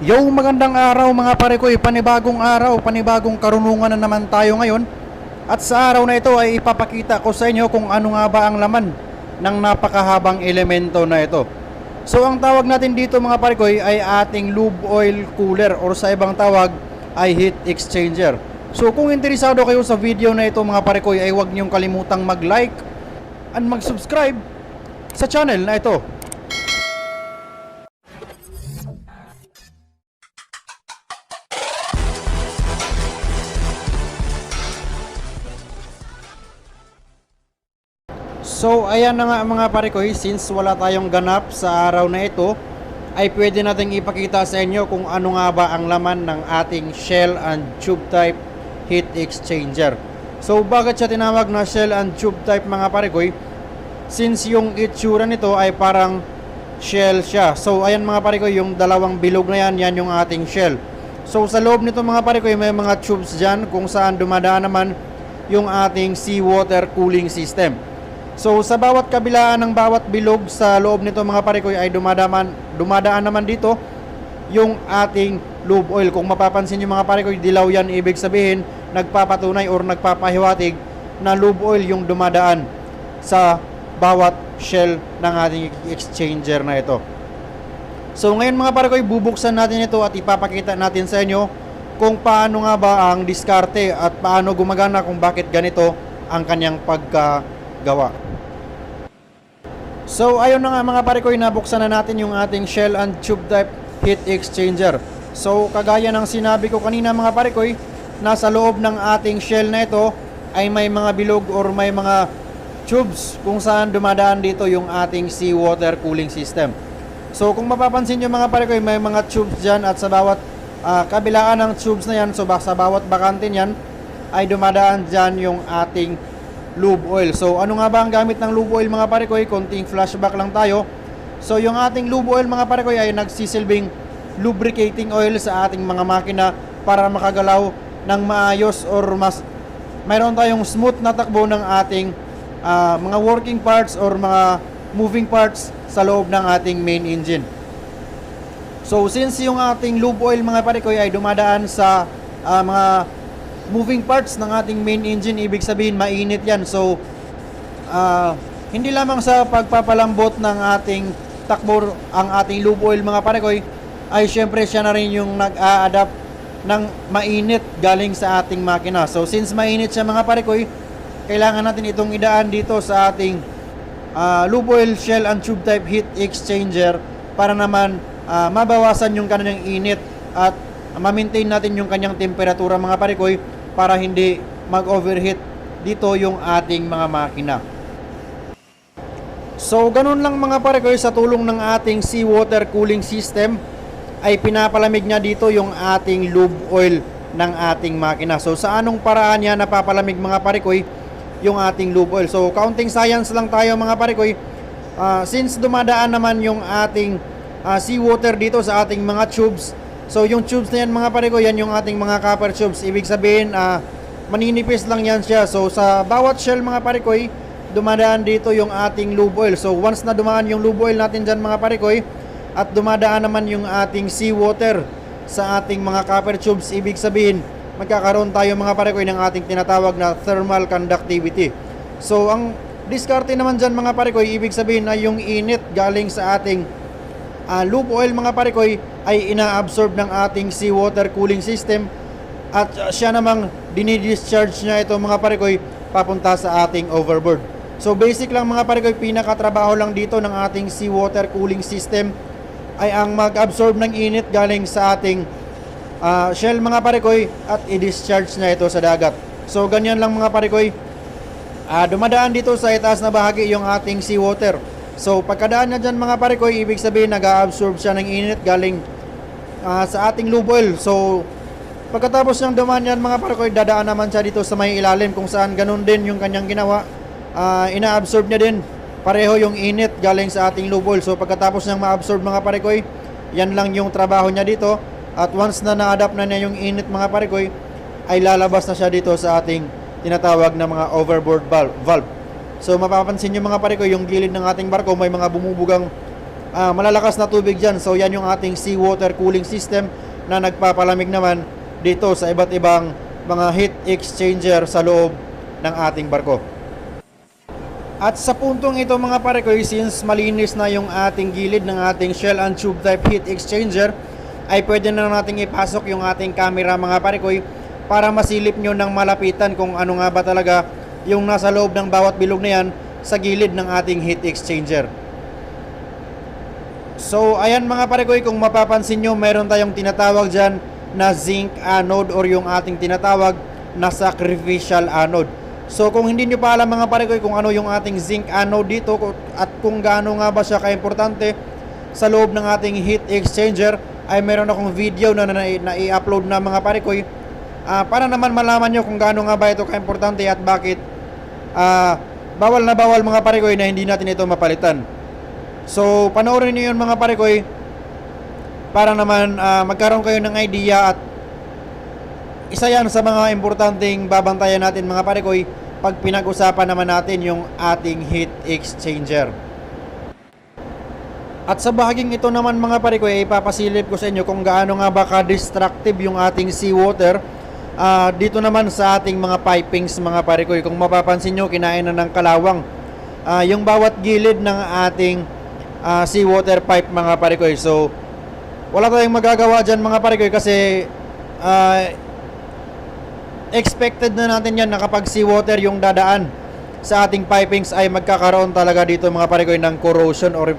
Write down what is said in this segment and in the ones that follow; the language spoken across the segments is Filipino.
Yo, magandang araw mga pare ko, panibagong araw, panibagong karunungan na naman tayo ngayon. At sa araw na ito ay ipapakita ko sa inyo kung ano nga ba ang laman ng napakahabang elemento na ito. So ang tawag natin dito mga pare ko ay ating lube oil cooler or sa ibang tawag ay heat exchanger. So kung interesado kayo sa video na ito mga pare ko ay huwag niyong kalimutang mag-like and mag-subscribe sa channel na ito. Ayan na nga mga pare ko, since wala tayong ganap sa araw na ito, ay pwede nating ipakita sa inyo kung ano nga ba ang laman ng ating shell and tube type heat exchanger. So bakit siya tinawag na shell and tube type mga pare ko? Since yung itsura nito ay parang shell siya. So ayan mga pare ko, yung dalawang bilog na yan, yan yung ating shell. So sa loob nito mga pare ko, may mga tubes dyan kung saan dumadaan naman yung ating seawater cooling system. So sa bawat kabilaan ng bawat bilog sa loob nito mga pare ko ay dumadaman, dumadaan naman dito yung ating lube oil. Kung mapapansin nyo mga pare ko, dilaw yan ibig sabihin nagpapatunay or nagpapahiwatig na lube oil yung dumadaan sa bawat shell ng ating exchanger na ito. So ngayon mga pare ko, bubuksan natin ito at ipapakita natin sa inyo kung paano nga ba ang diskarte at paano gumagana kung bakit ganito ang kanyang pagkagawa. So ayun na nga mga pare nabuksan na natin yung ating shell and tube type heat exchanger. So kagaya ng sinabi ko kanina mga pare nasa loob ng ating shell na ito ay may mga bilog or may mga tubes kung saan dumadaan dito yung ating seawater cooling system. So kung mapapansin nyo mga pare may mga tubes dyan at sa bawat ah, kabilaan ng tubes na yan, so sa bawat bakante niyan ay dumadaan dyan yung ating lube oil. So ano nga ba ang gamit ng lube oil mga pare ko? Konting flashback lang tayo. So yung ating lube oil mga pare ko ay nagsisilbing lubricating oil sa ating mga makina para makagalaw ng maayos or mas mayroon tayong smooth na takbo ng ating ah, mga working parts or mga moving parts sa loob ng ating main engine. So since yung ating lube oil mga pare ko ay dumadaan sa ah, mga moving parts ng ating main engine, ibig sabihin mainit yan. So ah, hindi lamang sa pagpapalambot ng ating takbo ang ating lube oil mga pare ko ay syempre siya na rin yung nag-a-adapt ng mainit galing sa ating makina. So since mainit siya mga pare ko, kailangan natin itong idaan dito sa ating ah, lube oil shell and tube type heat exchanger para naman ah, mabawasan yung kanyang init at ma-maintain natin yung kanyang temperatura mga pare ko para hindi mag-overheat dito yung ating mga makina. So ganun lang mga pare ko sa tulong ng ating seawater cooling system ay pinapalamig niya dito yung ating lube oil ng ating makina. So sa anong paraan niya napapalamig mga pare ko yung ating lube oil. So counting science lang tayo mga pare ko. Ah, since dumadaan naman yung ating ah, seawater dito sa ating mga tubes. So yung tubes na yan mga pare ko, yan yung ating mga copper tubes. Ibig sabihin ah, maninipis lang yan siya. So sa bawat shell mga pare ko, dumadaan dito yung ating lube oil. So once na dumaan yung lube oil natin dyan mga pare ko, at dumadaan naman yung ating seawater sa ating mga copper tubes, ibig sabihin magkakaroon tayo mga pare ko ng ating tinatawag na thermal conductivity. So ang diskarte naman dyan mga pare ko, ibig sabihin na yung init galing sa ating ah, lube oil mga pare ay ina-absorb ng ating seawater cooling system at uh, siya namang dinidischarge niya ito mga pare papunta sa ating overboard. So basic lang mga pare ko, pinakatrabaho lang dito ng ating seawater cooling system ay ang mag-absorb ng init galing sa ating ah, shell mga pare at i-discharge na ito sa dagat. So ganyan lang mga pare ko. Ah, dumadaan dito sa itaas na bahagi yung ating seawater. So pagkadaan na dyan mga pare ko, ibig sabihin nag-absorb siya ng init galing ah, sa ating lube oil. So pagkatapos niyang dumaan yan mga pare ko, dadaan naman siya dito sa may ilalim kung saan ganun din yung kanyang ginawa. Ah, ina-absorb niya din pareho yung init galing sa ating lube oil. So pagkatapos niyang ma-absorb mga pare ko, yan lang yung trabaho niya dito. At once na na-adapt na niya yung init mga pare ko, ay lalabas na siya dito sa ating tinatawag na mga overboard val- valve. So mapapansin niyo mga pare ko, yung gilid ng ating barko may mga bumubugang ah, malalakas na tubig dyan. So yan yung ating seawater cooling system na nagpapalamig naman dito sa iba't ibang mga heat exchanger sa loob ng ating barko. At sa puntong ito mga parekoy, since malinis na yung ating gilid ng ating shell and tube type heat exchanger, ay pwede na nating ipasok yung ating camera mga parekoy para masilip nyo ng malapitan kung ano nga ba talaga yung nasa loob ng bawat bilog na yan sa gilid ng ating heat exchanger. So ayan mga parekoy, kung mapapansin nyo, meron tayong tinatawag dyan na zinc anode or yung ating tinatawag na sacrificial anode. So kung hindi nyo pa alam mga parekoy kung ano yung ating zinc anode dito at kung gaano nga ba siya kaimportante sa loob ng ating heat exchanger ay meron akong video na, na, na i-upload na mga parekoy Ah, para naman malaman nyo kung gaano nga ba ito kaimportante at bakit ah, bawal na bawal mga parekoy na hindi natin ito mapalitan. So panoorin niyo yun mga parekoy para naman ah, magkaroon kayo ng idea at isa yan sa mga importanteng babantayan natin mga parekoy pag pinag-usapan naman natin yung ating heat exchanger. At sa bahaging ito naman mga parekoy, ipapasilip ko sa inyo kung gaano nga ba ka-destructive yung ating seawater Ah, dito naman sa ating mga pipings mga parekoy. Kung mapapansin nyo, kinain na ng kalawang ah, yung bawat gilid ng ating ah, seawater pipe mga parekoy. So, wala tayong magagawa dyan mga parekoy kasi ah, expected na natin yan na kapag seawater yung dadaan sa ating pipings ay magkakaroon talaga dito mga parekoy ng corrosion or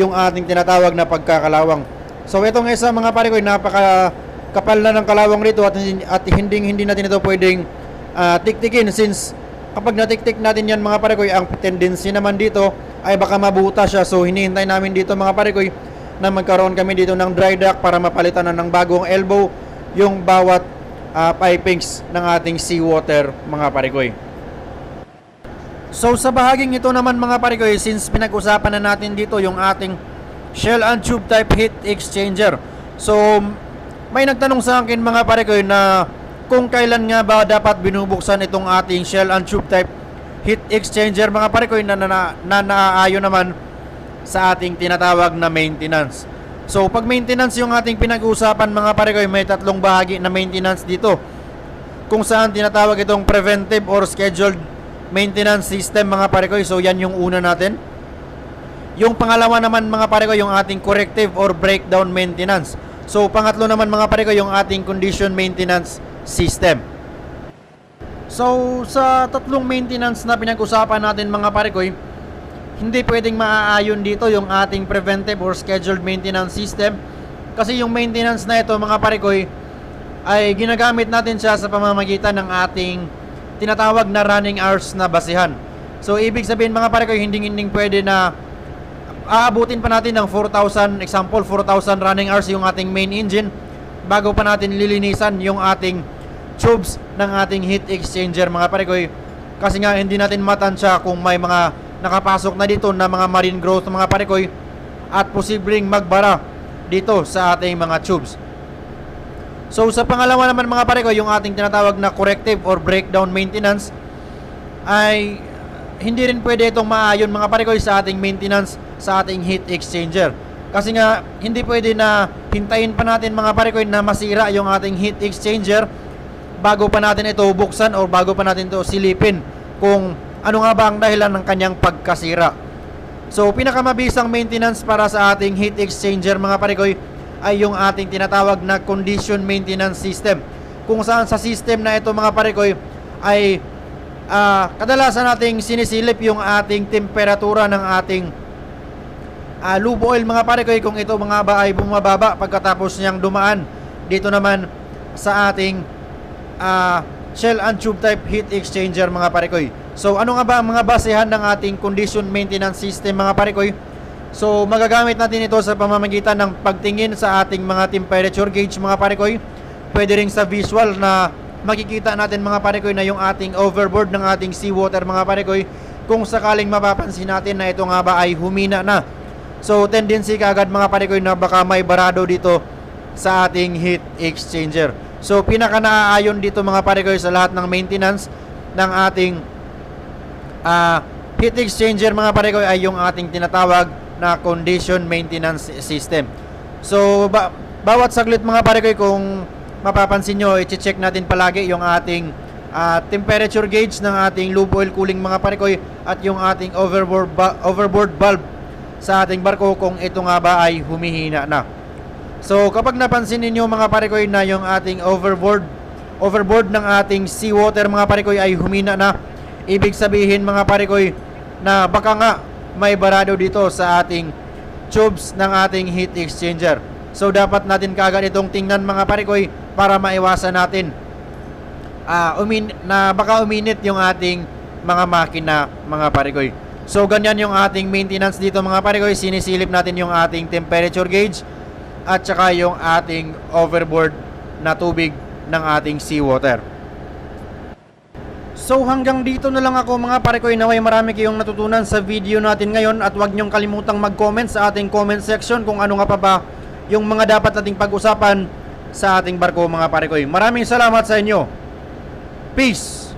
yung ating tinatawag na pagkakalawang. So itong isa mga parekoy napaka kapal na ng kalawang rito at at hindi hindi natin ito pwedeng ah, tiktikin since kapag natiktik natin yan mga parekoy ang tendency naman dito ay baka mabuta siya so hinihintay namin dito mga parekoy na magkaroon kami dito ng dry dock para mapalitan na ng bagong elbow yung bawat ah, pipings ng ating seawater mga parekoy. So sa bahaging ito naman mga parekoy, since pinag-usapan na natin dito yung ating shell and tube type heat exchanger. So may nagtanong sa akin mga parekoy na kung kailan nga ba dapat binubuksan itong ating shell and tube type heat exchanger mga parekoy na, na, na, na naaayon naman sa ating tinatawag na maintenance. So pag maintenance yung ating pinag-uusapan mga parekoy, may tatlong bahagi na maintenance dito. Kung saan tinatawag itong preventive or scheduled maintenance system mga parekoy. So yan yung una natin. Yung pangalawa naman mga parekoy, yung ating corrective or breakdown maintenance. So pangatlo naman mga parekoy, yung ating condition maintenance system. So sa tatlong maintenance na pinag-usapan natin mga parekoy, hindi pwedeng maaayon dito yung ating preventive or scheduled maintenance system kasi yung maintenance na ito mga parekoy ay ginagamit natin siya sa pamamagitan ng ating tinatawag na running hours na basihan. So ibig sabihin mga parekoy hindi hindi pwede na aabutin pa natin ng 4,000 example 4,000 running hours yung ating main engine bago pa natin lilinisan yung ating tubes ng ating heat exchanger mga parekoy kasi nga hindi natin matansya kung may mga nakapasok na dito na mga marine growth mga parekoy at posibleng magbara dito sa ating mga tubes. So sa pangalawa naman mga parekoy yung ating tinatawag na corrective or breakdown maintenance ay hindi rin pwede itong maayon mga parekoy sa ating maintenance sa ating heat exchanger. Kasi nga hindi pwede na hintayin pa natin mga parekoy na masira yung ating heat exchanger bago pa natin ito buksan o bago pa natin ito silipin kung ano nga ba ang dahilan ng kanyang pagkasira. So pinakamabisang maintenance para sa ating heat exchanger mga parekoy ay yung ating tinatawag na condition maintenance system. Kung saan sa system na ito mga parekoy ay ah, kadalasan nating sinisilip yung ating temperatura ng ating ah, lube oil mga parekoy kung ito mga ba ay bumababa pagkatapos niyang dumaan dito naman sa ating ah, shell and tube type heat exchanger mga parekoy. So ano nga ba ang mga basehan ng ating condition maintenance system mga parekoy? So magagamit natin ito sa pamamagitan ng pagtingin sa ating mga temperature gauge mga parekoy. Pwede rin sa visual na makikita natin mga parekoy na yung ating overboard ng ating seawater mga parekoy kung sakaling mapapansin natin na ito nga ba ay humina na. So tendency kaagad mga parekoy na baka may barado dito sa ating heat exchanger. So pinaka naaayon dito mga parekoy sa lahat ng maintenance ng ating ah, heat exchanger mga parekoy ay yung ating tinatawag na condition maintenance system. So ba- bawat saglit mga pare ko kung mapapansin nyo, i-check natin palagi yung ating ah, temperature gauge ng ating lube oil cooling mga pare ko at yung ating overboard overboard valve sa ating barko kung ito nga ba ay humihina na. So kapag napansin ninyo mga pare ko na yung ating overboard overboard ng ating seawater mga pare ko ay humina na, ibig sabihin mga pare ko na baka nga may barado dito sa ating tubes ng ating heat exchanger. So dapat natin kaagad itong tingnan mga pare ko para maiwasan natin ah umin na baka uminit yung ating mga makina mga pare ko. So ganyan yung ating maintenance dito mga pare ko, sinisilip natin yung ating temperature gauge at saka yung ating overboard na tubig ng ating seawater. So hanggang dito na lang ako mga pare ko, naway marami kayong natutunan sa video natin ngayon at huwag niyong kalimutang mag-comment sa ating comment section kung ano nga pa ba yung mga dapat nating pag-usapan sa ating barko mga pare ko. Maraming salamat sa inyo. Peace!